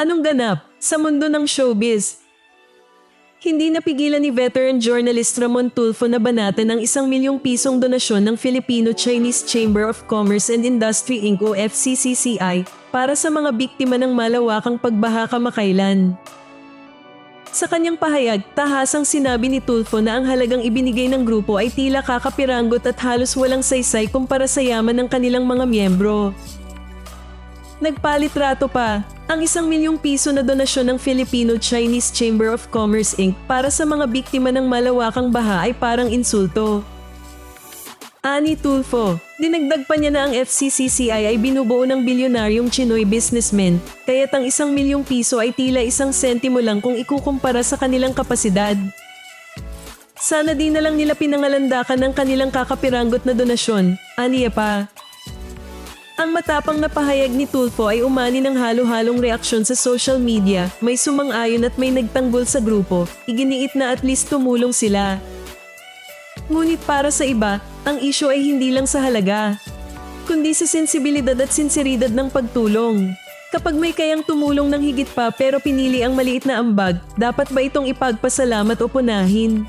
Anong ganap sa mundo ng showbiz? Hindi napigilan ni veteran journalist Ramon Tulfo na banatan ng isang milyong pisong donasyon ng Filipino-Chinese Chamber of Commerce and Industry Inc. o FCCCI para sa mga biktima ng malawakang pagbaha kamakailan. Sa kanyang pahayag, tahasang sinabi ni Tulfo na ang halagang ibinigay ng grupo ay tila kakapiranggot at halos walang saysay kumpara sa yaman ng kanilang mga miyembro. Nagpalitrato pa ang isang milyong piso na donasyon ng Filipino-Chinese Chamber of Commerce Inc. para sa mga biktima ng malawakang baha ay parang insulto. Ani Tulfo, dinagdag pa niya na ang FCCCI ay binubuo ng bilyonaryong Chinoy businessman, kaya't ang isang milyong piso ay tila isang sentimo lang kung ikukumpara sa kanilang kapasidad. Sana di na lang nila pinangalandakan ng kanilang kakapiranggot na donasyon, aniya pa. Ang matapang na pahayag ni Tulfo ay umani ng halo-halong reaksyon sa social media, may sumang-ayon at may nagtanggol sa grupo, iginiit na at least tumulong sila. Ngunit para sa iba, ang isyo ay hindi lang sa halaga, kundi sa sensibilidad at sinseridad ng pagtulong. Kapag may kayang tumulong ng higit pa pero pinili ang maliit na ambag, dapat ba itong ipagpasalamat o punahin?